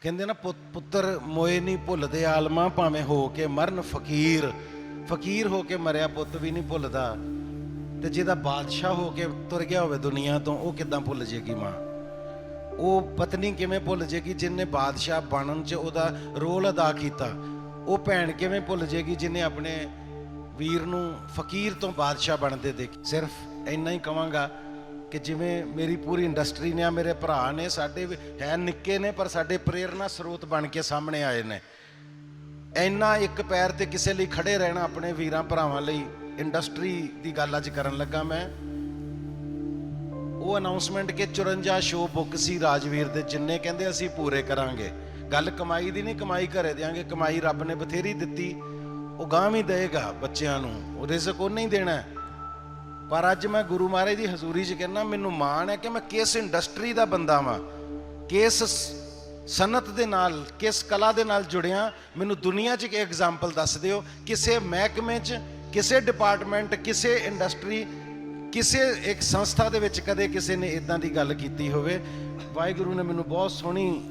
ਕਹਿੰਦੇ ਨਾ ਪੁੱਤਰ ਮੋਏ ਨਹੀਂ ਭੁੱਲਦੇ ਆਲਮਾ, ਭਾਵੇਂ ਹੋ ਕੇ ਮਰਨ ਫਕੀਰ। ਫਕੀਰ ਹੋ ਕੇ ਮਰਿਆ ਪੁੱਤ ਵੀ ਨਹੀਂ ਭੁੱਲਦਾ। ਤੇ ਜਿਹਦਾ ਬਾਦਸ਼ਾਹ ਹੋ ਕੇ ਤੁਰ ਗਿਆ ਹੋਵੇ ਦੁਨੀਆ ਤੋਂ, ਉਹ ਕਿੱਦਾਂ ਭੁੱਲ ਜੇਗੀ ਮਾਂ? ਉਹ ਪਤਨੀ ਕਿਵੇਂ ਭੁੱਲ ਜੇਗੀ ਜਿਨੇ ਬਾਦਸ਼ਾਹ ਬਣਨ 'ਚ ਉਹਦਾ ਰੋਲ ਅਦਾ ਕੀਤਾ? ਉਹ ਭੈਣ ਕਿਵੇਂ ਭੁੱਲ ਜੇਗੀ ਜਿਨੇ ਆਪਣੇ ਵੀਰ ਨੂੰ ਫਕੀਰ ਤੋਂ ਬਾਦਸ਼ਾਹ ਬਣਦੇ ਦੇਖ? ਸਿਰਫ ਇੰਨਾ ਹੀ ਕਵਾਂਗਾ ਕਿ ਜਿਵੇਂ ਮੇਰੀ ਪੂਰੀ ਇੰਡਸਟਰੀ ਨੇ ਆ, ਮੇਰੇ ਭਰਾ ਨੇ, ਸਾਡੇ ਵੀ- ਹੈ ਨਿੱਕੇ ਨੇ, ਪਰ ਸਾਡੇ ਪ੍ਰੇਰਨਾ ਸਰੋਤ ਬਣ ਕੇ ਸਾਹਮਣੇ ਆਏ ਨੇ। ਇੰਨਾ ਇੱਕ ਪੈਰ ਤੇ ਕਿਸੇ ਲਈ ਖੜੇ ਰਹਿਣਾ ਆਪਣੇ ਵੀਰਾਂ ਭਰਾਵਾਂ ਲਈ ਇੰਡਸਟਰੀ ਦੀ ਗੱਲ ਅੱਜ ਕਰਨ ਲੱਗਾ ਮੈਂ। ਉਹ ਅਨਾਉਂਸਮੈਂਟ ਕਿ 54 ਸ਼ੋਅ ਬੁੱਕ ਸੀ ਰਾਜਵੀਰ ਦੇ, ਜਿੰਨੇ ਕਹਿੰਦੇ ਅਸੀਂ ਪੂਰੇ ਕਰਾਂਗੇ। ਗੱਲ ਕਮਾਈ ਦੀ ਨਹੀਂ, ਕਮਾਈ ਘਰੇ ਦੇਾਂਗੇ ਕਮਾਈ ਰੱਬ ਨੇ ਬਥੇਰੀ ਦਿੱਤੀ। ਉਹ ਗਾਂ ਵੀ ਦੇਗਾ ਬੱਚਿਆਂ ਨੂੰ ਉਹ ਰਿਜ਼ਕ ਉਹਨੇ ਹੀ ਦੇਣਾ। ਪਰ ਅੱਜ ਮੈਂ ਗੁਰੂ ਮਹਾਰਾਜ ਦੀ ਹਜ਼ੂਰੀ 'ਚ ਕਹਿੰਦਾ, ਮੈਨੂੰ ਮਾਣ ਹੈ ਕਿ ਮੈਂ ਕਿਸ ਇੰਡਸਟਰੀ ਦਾ ਬੰਦਾ ਵਾਂ, ਕਿਸ ਸ- ਸਨਅਤ ਦੇ ਨਾਲ, ਕਿਸ ਕਲਾ ਦੇ ਨਾਲ ਜੁੜਿਆ। ਮੈਨੂੰ ਦੁਨੀਆ 'ਚ ਇੱਕ ਐਗਜ਼ਾਮਪਲ ਦੱਸ ਦਿਓ। ਕਿਸੇ ਮਹਿਕਮੇ 'ਚ, ਕਿਸੇ ਡਿਪਾਰਟਮੈਂਟ ਕਿਸੇ ਇੰਡਸਟਰੀ ਕਿਸੇ ਇੱਕ ਸੰਸਥਾ ਦੇ ਵਿੱਚ ਕਦੇ ਕਿਸੇ ਨੇ ਇਦਾਂ ਦੀ ਗੱਲ ਕੀਤੀ ਹੋਵੇ। ਵਾਹਿਗੁਰੂ ਨੇ ਮੈਨੂੰ ਬਹੁਤ ਸੋਹਣੀ